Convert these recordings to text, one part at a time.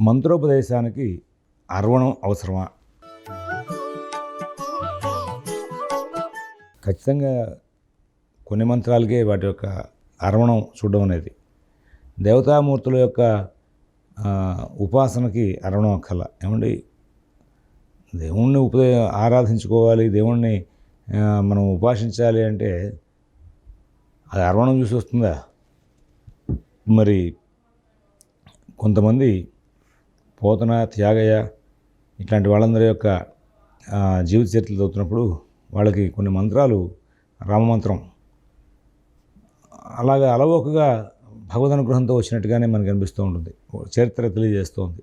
మంత్రోపదేశానికి అర్వణం అవసరమా? ఖచ్చితంగా కొన్ని మంత్రాలకే వాటి యొక్క అర్వణం చూడడం అనేది. దేవతామూర్తుల యొక్క ఉపాసనకి అర్వణం అక్కల. ఏమండి? దేవుణ్ణి ఉపదే ఆరాధించుకోవాలి దేవుణ్ణి మనం ఉపాసించాలి అంటే అది అర్వణం చూసి వస్తుందా? మరి కొంతమంది పోతన త్యాగయ్య ఇట్లాంటి వాళ్ళందరి యొక్క జీవిత చరిత్రలు చదువుతున్నప్పుడు వాళ్ళకి కొన్ని మంత్రాలు రామమంత్రం. అలాగా అలవోకగా భగవద్ అనుగ్రహంతో వచ్చినట్టుగానే మనకు అనిపిస్తూ ఉంటుంది. చరిత్ర తెలియజేస్తోంది.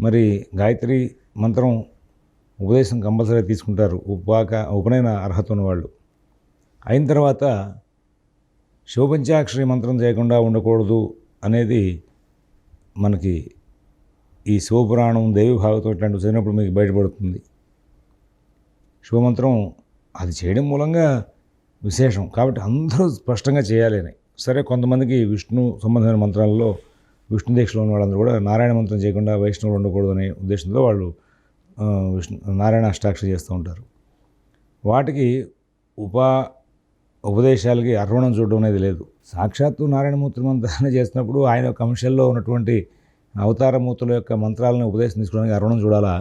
మరి గాయత్రి మంత్రం ఉపదేశం కంపల్సరీ తీసుకుంటారు. ఉపాక ఉపనయన అర్హత ఉన్నవాళ్ళు. అయిన తర్వాత శివపంచాక్షరి మంత్రం చేయకుండా ఉండకూడదు అనేది మనకి ఈ శివపురాణం దేవి భాగవతం ఇట్లాంటివి చదివినప్పుడు మీకు బయటపడుతుంది. శివమంత్రం అది చేయడం మూలంగా విశేషం. కాబట్టి అందరూ స్పష్టంగా చేయాలి సరే కొంతమందికి విష్ణు సంబంధమైన మంత్రాలలో విష్ణు దీక్షలో ఉన్న వాళ్ళందరూ కూడా నారాయణ మంత్రం చేయకుండా వైష్ణవులు ఉండకూడదు అనే ఉద్దేశంతో వాళ్ళు విష్ణు నారాయణ అష్టాక్షరి చేస్తూ ఉంటారు. వాటికి ఉపా ఉపదేశాలకి అర్వణం చూడడం అనేది లేదు. సాక్షాత్తు నారాయణమూర్తి మంత్రాన్ని చేసినప్పుడు ఆయన యొక్క అంశంలో ఉన్నటువంటి అవతారమూర్తుల యొక్క మంత్రాలను ఉపదేశం తీసుకోవడానికి అరుణం చూడాలా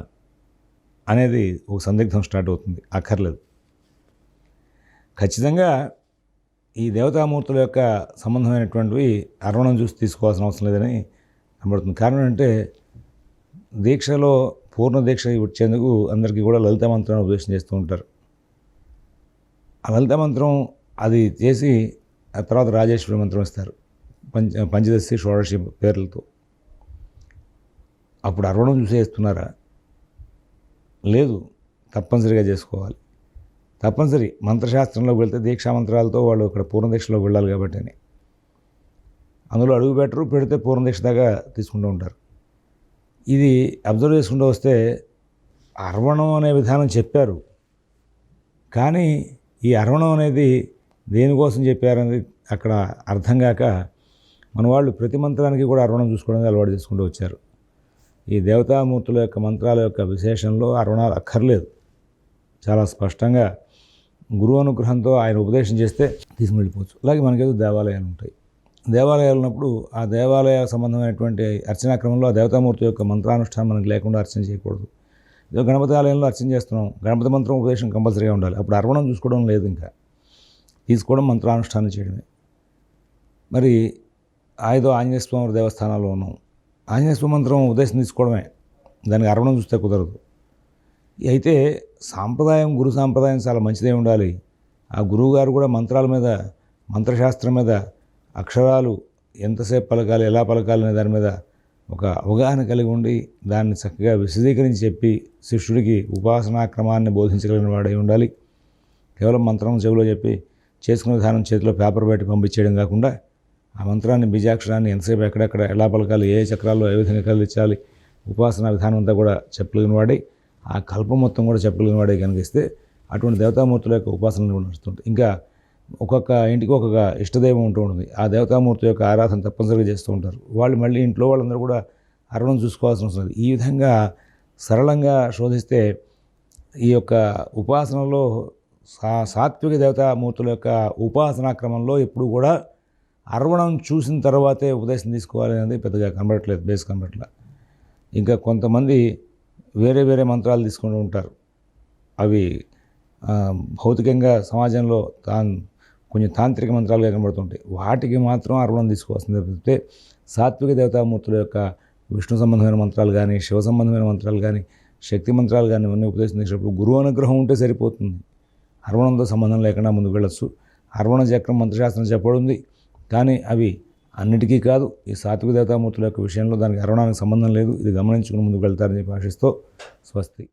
అనేది ఒక సందిగ్ధం స్టార్ట్ అవుతుంది. అక్కర్లేదు. ఖచ్చితంగా ఈ దేవతామూర్తుల యొక్క సంబంధమైనటువంటివి అరుణం చూసి తీసుకోవాల్సిన అవసరం లేదని కనబడుతుంది కారణం అంటే దీక్షలో పూర్ణ దీక్ష ఇచ్చేందుకు అందరికీ కూడా లలిత మంత్రాన్ని ఉపదేశం చేస్తూ ఉంటారు. ఆ లలిత మంత్రం అది చేసి ఆ తర్వాత రాజేశ్వరి మంత్రం ఇస్తారు పంచ పంచదశి షోడశి పేర్లతో. అప్పుడు అరవడం చూసేస్తున్నారా? లేదు తప్పనిసరిగా చేసుకోవాలి. తప్పనిసరి మంత్రశాస్త్రంలోకి వెళ్తే దీక్షా మంత్రాలతో వాళ్ళు ఇక్కడ పూర్ణదీక్షలోకి వెళ్ళాలి కాబట్టి అని అందులో అడుగు పెట్టరు పెడితే పూర్ణదీక్ష దాకా తీసుకుంటూ ఉంటారు. ఇది అబ్జర్వ్ చేసుకుంటూ వస్తే అర్వణం అనే విధానం చెప్పారు. కానీ ఈ అర్వణం అనేది దేనికోసం చెప్పారనేది అక్కడ అర్థం కాక మన వాళ్ళు ప్రతి మంత్రానికి కూడా అరవణం చూసుకోవడానికి అలవాటు చేసుకుంటూ వచ్చారు. ఈ దేవతామూర్తుల యొక్క మంత్రాల యొక్క విశేషంలో అరుణాలు అక్కర్లేదు. చాలా స్పష్టంగా గురువు అనుగ్రహంతో ఆయన ఉపదేశం చేస్తే తీసుకుని వెళ్ళిపోవచ్చు అలాగే మనకేదో దేవాలయాలు ఉంటాయి. దేవాలయాలు ఉన్నప్పుడు ఆ దేవాలయ సంబంధమైనటువంటి అర్చనా క్రమంలో ఆ దేవతామూర్తి యొక్క మంత్రానుష్ఠానం మనకి లేకుండా అర్చన చేయకూడదు. ఇదో గణపతి ఆలయంలో అర్చన చేస్తున్నాం. గణపతి మంత్రం ఉపదేశం కంపల్సరీగా ఉండాలి. అప్పుడు అర్వణం చూసుకోవడం లేదు ఇంకా. తీసుకోవడం మంత్రానుష్ఠానం చేయడమే. మరి ఐదో ఆంజనేయ స్వామి దేవస్థానాల్లో ఉన్నాం. ఆంజనేయ స్వామి మంత్రం తీసుకోవడమే. దానికి అరవడం చూస్తే కుదరదు. అయితే సాంప్రదాయం గురు సాంప్రదాయం చాలా మంచిదే ఉండాలి. ఆ గురువు గారు కూడా మంత్రాల మీద మంత్రశాస్త్రం మీద అక్షరాలు ఎంతసేపు పలకాలి ఎలా పలకాలి అనే దాని మీద ఒక అవగాహన కలిగి ఉండి దాన్ని చక్కగా విశదీకరించి చెప్పి శిష్యుడికి ఉపాసనా క్రమాన్ని బోధించగలిగిన వాడై ఉండాలి. కేవలం మంత్రం చెవిలో చెప్పి చేసుకునే విధానం చేతిలో పేపర్ పెట్టి పంపించేయడం కాకుండా ఆ మంత్రాన్ని బీజాక్షరాన్ని ఎంతసేపు ఎక్కడెక్కడ ఎలా పలకాలి ఏ చక్రాల్లో ఏ విధంగా కలిగించాలి ఉపాసన విధానం అంతా కూడా చెప్పగలిగిన ఆ కల్పం మొత్తం కూడా చెప్పగలిగిన వాడే కనిపిస్తే అటువంటి దేవతామూర్తుల యొక్క ఉపాసనలు కూడా నడుస్తుంటాయి ఇంకా ఒక్కొక్క ఇంటికి ఒక్కొక్క ఇష్టదైవం ఉంటూ ఉంటుంది. ఆ దేవతామూర్తి యొక్క ఆరాధన తప్పనిసరిగా చేస్తూ ఉంటారు. వాళ్ళు మళ్ళీ ఇంట్లో వాళ్ళందరూ కూడా అరవడం చూసుకోవాల్సిన అవసరం ఈ విధంగా సరళంగా శోధిస్తే ఈ యొక్క ఉపాసనలో సా సాత్విక దేవతామూర్తుల యొక్క ఉపాసనా క్రమంలో ఎప్పుడు కూడా అర్వణం చూసిన తర్వాతే ఉపదేశం తీసుకోవాలి అనేది పెద్దగా కనబడట్లేదు బేస్ కనబడట్లే. ఇంకా కొంతమంది వేరే వేరే మంత్రాలు తీసుకుంటూ ఉంటారు. అవి భౌతికంగా సమాజంలో తాను కొంచెం తాంత్రిక మంత్రాలుగా కనబడుతుంటాయి. వాటికి మాత్రం అర్వణం తీసుకోవాల్సింది తప్పితే సాత్విక దేవతామూర్తుల యొక్క విష్ణు సంబంధమైన మంత్రాలు కానీ శివ సంబంధమైన మంత్రాలు కానీ శక్తి మంత్రాలు కానీ ఇవన్నీ ఉపదేశం చేసినప్పుడు గురువు అనుగ్రహం ఉంటే సరిపోతుంది. అర్వణంతో సంబంధం లేకుండా ముందుకు వెళ్ళొచ్చు. అర్వణ చక్రం మంత్రశాస్త్రం చెప్పబడింది. కానీ అవి అన్నిటికీ కాదు ఈ సాత్విక దేవతామూర్తుల యొక్క విషయంలో దానికి అర్వణానికి సంబంధం లేదు. ఇది గమనించుకుని ముందుకు వెళ్తారని చెప్పి ఆశిస్తూ స్వస్తి.